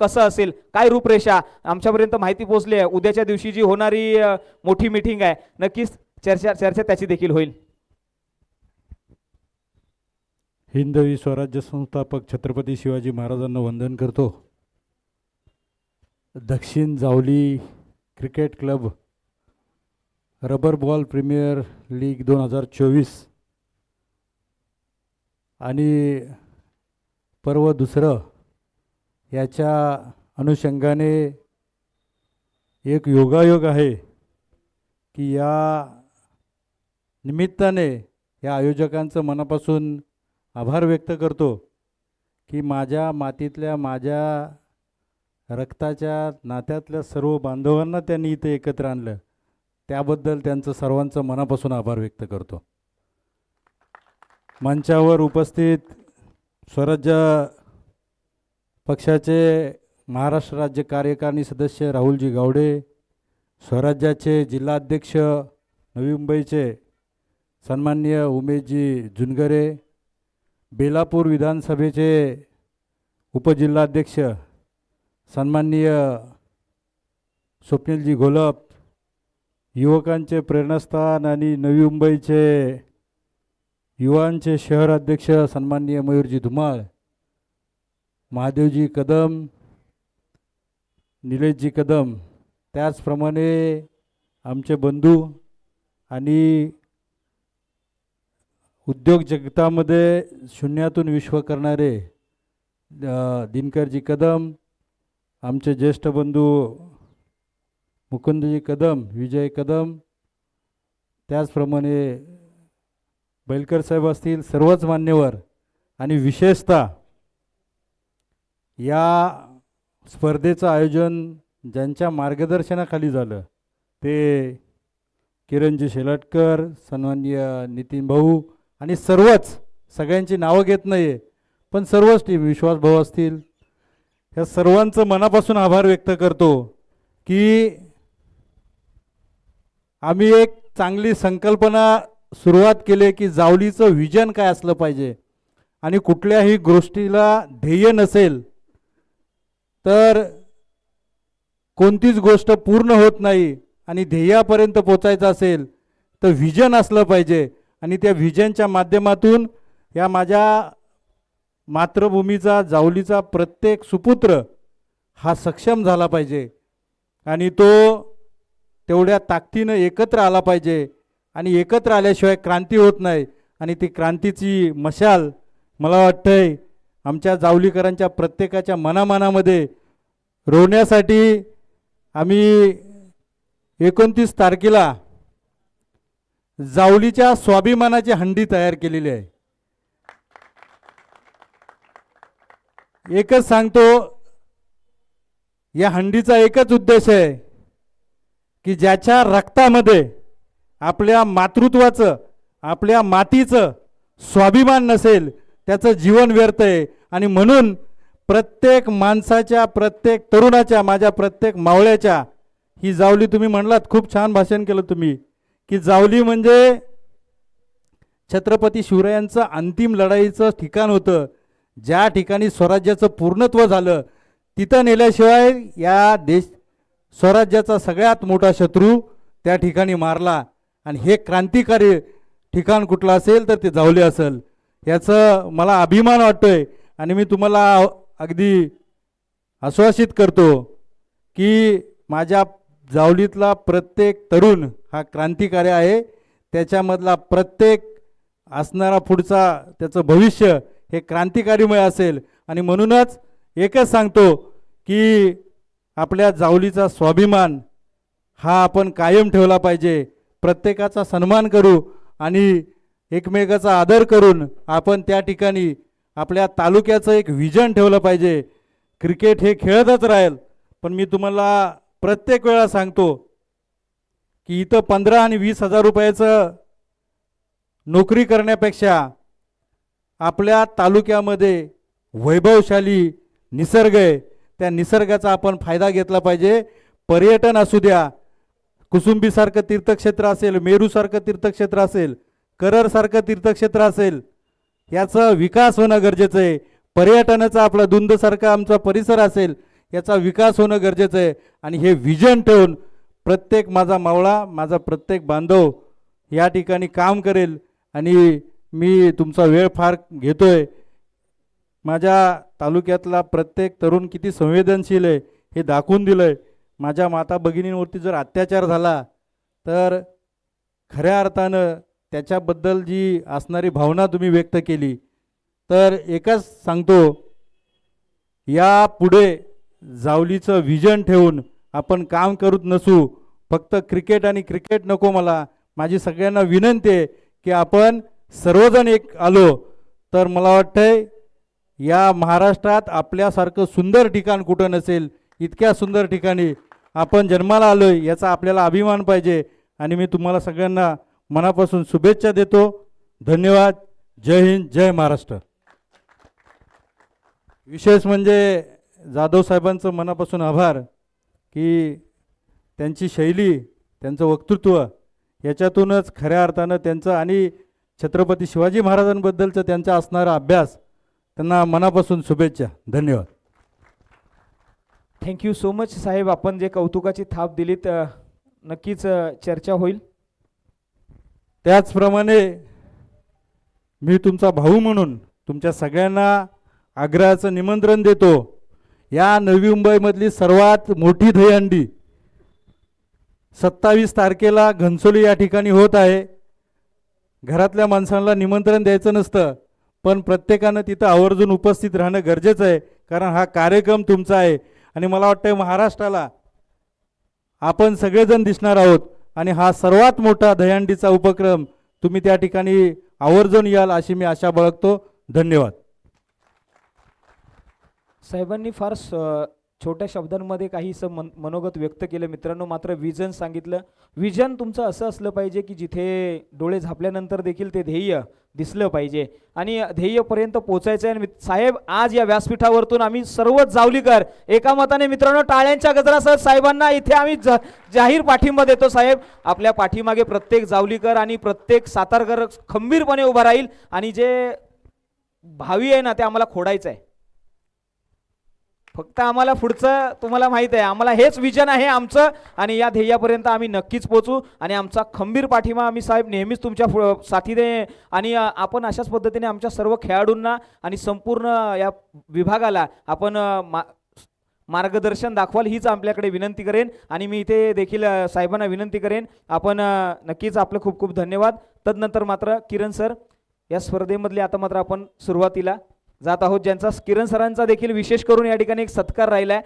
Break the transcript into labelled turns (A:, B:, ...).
A: कसं असेल? काय रूपरेषा? आमच्यापर्यंत माहिती पोहोचली आहे. उद्याच्या दिवशी जी होणारी मोठी मिटिंग आहे नक्कीच चर्चा चर्चा त्याची देखील होईल.
B: हिंदवी स्वराज्य संस्थापक छत्रपती शिवाजी महाराजांना वंदन करतो. दक्षिण Javali cricket club rubber ball premier league दोन हजार चोवीस आणि पर्व दुसरं याच्या अनुषंगाने एक योगायोग आहे की या निमित्ताने या आयोजकांचं मनापासून आभार व्यक्त करतो की माझ्या मातीतल्या माझ्या रक्ताच्या नात्यातल्या सर्व बांधवांना त्यांनी इथे एकत्र आणलं. त्याबद्दल त्यांचं सर्वांचं मनापासून आभार व्यक्त करतो. मंचावर उपस्थित स्वराज्य पक्षाचे महाराष्ट्र राज्य कार्यकारिणी सदस्य राहुलजी गावडे स्वराज्याचे जिल्हाध्यक्ष नवी मुंबईचे सन्माननीय उमेशजी जुनगरे बेलापूर विधानसभेचे उपजिल्हाध्यक्ष सन्माननीय स्वप्नीलजी घोलप युवकांचे प्रेरणास्थान आणि नवी मुंबईचे युवांचे शहराध्यक्ष सन्माननीय मयूरजी धुमाळ महादेवजी कदम निलेशजी कदम त्याचप्रमाणे आमचे बंधू आणि उद्योग जगतामध्ये शून्यातून विश्व करणारे दिनकरजी कदम आमचे ज्येष्ठ बंधू मुकुंदजी कदम विजय कदम त्याचप्रमाणे बैलकर साहेब असतील सर्वच मान्यवर आणि विशेषतः या स्पर्धेचं आयोजन ज्यांच्या मार्गदर्शनाखाली झालं ते किरणजी शेलाटकर सन्माननीय नितीन भाऊ आणि सर्वच सगळ्यांची नावं घेत नाही आहे पण सर्वच टीम विश्वास भाऊ असतील. ह्या सर्वांचं मनापासून आभार व्यक्त करतो की आम्ही एक चांगली संकल्पना सुरुवात केली की जावलीचं विजन काय असलं पाहिजे आणि कुठल्याही गोष्टीला ध्येय नसेल तर कोणतीच गोष्ट पूर्ण होत नाही आणि ध्येयापर्यंत पोचायचं असेल तर व्हिजन असलं पाहिजे. आणि त्या व्हिजनच्या माध्यमातून या माझ्या मातृभूमीचा जावलीचा प्रत्येक सुपुत्र हा सक्षम झाला पाहिजे. आणि तो तेवढ्या ताकदीनं एकत्र आला पाहिजे. आणि एकत्र आल्याशिवाय क्रांती होत नाही. आणि ती क्रांतीची मशाल मला वाटतंय आमच्या जावलीकरांच्या प्रत्येकाच्या मनामनामध्ये रोवण्यासाठी आम्ही एकोणतीस तारखेला जावलीच्या स्वाभिमानाची हंडी तयार केलेली आहे. एकच सांगतो या हंडीचा एकच उद्देश आहे की ज्याच्या रक्तामध्ये आपल्या मातृत्वाचं आपल्या मातीचं स्वाभिमान नसेल त्याचं जीवन व्यर्थ आहे. आणि म्हणून प्रत्येक माणसाच्या प्रत्येक तरुणाच्या माझ्या प्रत्येक मावळ्याच्या ही जावली तुम्ही म्हणलात खूप छान भाषण केलं तुम्ही की जावली म्हणजे छत्रपती शिवरायांचं अंतिम लढाईचं ठिकाण होतं. ज्या ठिकाणी स्वराज्याचं पूर्णत्व झालं तिथं नेल्याशिवाय या देश स्वराज्याचा सगळ्यात मोठा शत्रू त्या ठिकाणी मारला. आणि हे क्रांतिकारी ठिकाण कुठलं असेल तर ते जावले असेल. याचं मला अभिमान वाटतोय. आणि मी तुम्हाला अगदी आश्वासित करतो की माझ्या जावलीतला प्रत्येक तरुण हा क्रांतिकारी आहे. त्याच्यामधला प्रत्येक असणारा पुढचा त्याचं भविष्य हे क्रांतिकारीमय असेल. आणि म्हणूनच एकच सांगतो की आपल्या जावलीचा स्वाभिमान हा आपण कायम ठेवला पाहिजे. प्रत्येकाचा सन्मान करू आणि एकमेकाचा आदर करून आपण त्या ठिकाणी आपल्या तालुक्याचं एक विजन ठेवलं पाहिजे. क्रिकेट हे खेळतच राहील. पण मी तुम्हाला प्रत्येक वेळा सांगतो की इथं पंधरा आणि वीस हजार रुपयाचं नोकरी करण्यापेक्षा आपल्या तालुक्यामध्ये वैभवशाली निसर्ग आहे. त्या निसर्गाचा आपण फायदा घेतला पाहिजे. पर्यटन असू द्या कुसुंबीसारखं तीर्थक्षेत्र असेल मेरूसारखं तीर्थक्षेत्र असेल कररसारखं तीर्थक्षेत्र असेल याचा विकास होणं गरजेचं आहे. पर्यटनाचा आपला धुंदसारखा आमचा परिसर असेल याचा विकास होणं गरजेचं आहे. आणि हे विजन ठेवून प्रत्येक माझा मावळा माझा प्रत्येक बांधव या ठिकाणी काम करेल. आणि मी तुमचा वेळ फार घेतो आहे माझ्या तालुक्यातला प्रत्येक तरुण किती संवेदनशील आहे हे दाखवून दिलं आहे माझ्या माता भगिनींवरती जर अत्याचार झाला तर खऱ्या अर्थानं त्याच्याबद्दल जी असणारी भावना तुम्ही व्यक्त केली तर एकच सांगतो या पुढे जावलीचं विजन ठेवून आपण काम करत नसू फक्त क्रिकेट आणि क्रिकेट नको मला. माझी सगळ्यांना विनंती आहे की आपण सर्वजण एक आलो तर मला वाटतंय या महाराष्ट्रात आपल्यासारखं सुंदर ठिकाण कुठं नसेल इतक्या सुंदर ठिकाणी आपण जन्माला आलो आहे याचा आपल्याला अभिमान पाहिजे. आणि मी तुम्हाला सगळ्यांना मनापासून शुभेच्छा देतो. धन्यवाद. जय हिंद जय महाराष्ट्र. विशेष म्हणजे जाधव साहेबांचं मनापासून आभार की त्यांची शैली त्यांचं वक्तृत्व याच्यातूनच खऱ्या अर्थानं त्यांचं आणि छत्रपती शिवाजी महाराजांबद्दलचं त्यांचा असणारा अभ्यास त्यांना मनापासून शुभेच्छा. धन्यवाद.
A: थँक्यू सो मच साहेब. आपण जे कौतुकाची थाप दिलीत नक्कीच चर्चा होईल.
B: त्याचप्रमाणे मी तुमचा भाऊ म्हणून तुमच्या सगळ्यांना आग्रहाचं निमंत्रण देतो. या नवी मुंबईमधली सर्वात मोठी दहीहंडी सत्तावीस तारखेला घनसोली या ठिकाणी होत आहे. घरातल्या माणसांना निमंत्रण द्यायचं नसतं पण प्रत्येकानं तिथं आवर्जून उपस्थित राहणं गरजेचं आहे कारण हा कार्यक्रम तुमचा आहे. आणि मला वाटतं महाराष्ट्राला आपण सगळेजण दिसणार आहोत. आणि हा सर्वात मोठा दह्यांडीचा उपक्रम तुम्ही त्या ठिकाणी आवर्जून याल अशी मी आशा बाळगतो. धन्यवाद.
A: साहेबांनी फार छोट्या शब्दांमध्ये काही असं मन मनोगत व्यक्त केलं. मित्रांनो मात्र विजन सांगितलं. विजन तुमचं असं असलं पाहिजे की जिथे डोळे झापल्यानंतर देखील ते ध्येय दिसलं पाहिजे. आणि ध्येयपर्यंत पोचायचं आहे आणि साहेब आज या व्यासपीठावरतून आम्ही सर्वच जावलीकर एका मताने मित्रांनो टाळ्यांच्या गजरासह साहेबांना इथे आम्ही जा जाहीर पाठिंबा देतो साहेब. आपल्या पाठीमागे प्रत्येक जावलीकर आणि प्रत्येक सातारकर खंबीरपणे उभा राहील आणि जे भावी आहे ना ते आम्हाला खोडायचं आहे फक्त आम्हाला पुढचं तुम्हाला माहीत आहे आम्हाला हेच विजन आहे आमचं आणि या ध्येयापर्यंत आम्ही नक्कीच पोचू आणि आमचा खंबीर पाठिंबा आम्ही साहेब नेहमीच तुमच्या फु- साथीने आणि आपण अशाच पद्धतीने आमच्या सर्व खेळाडूंना आणि संपूर्ण या विभागाला आपण मा मार्गदर्शन दाखवाल हीच आपल्याकडे विनंती करेन आणि मी इथे देखील साहेबांना विनंती करेन. आपण नक्कीच आपलं खूप खूप धन्यवाद. तदनंतर मात्र किरण सर या स्पर्धेमधले आता मात्र आपण सुरुवातीला जात आहोत ज्यांचा किरण सरांचा देखील विशेष करून या ठिकाणी एक सत्कार राहिला आहे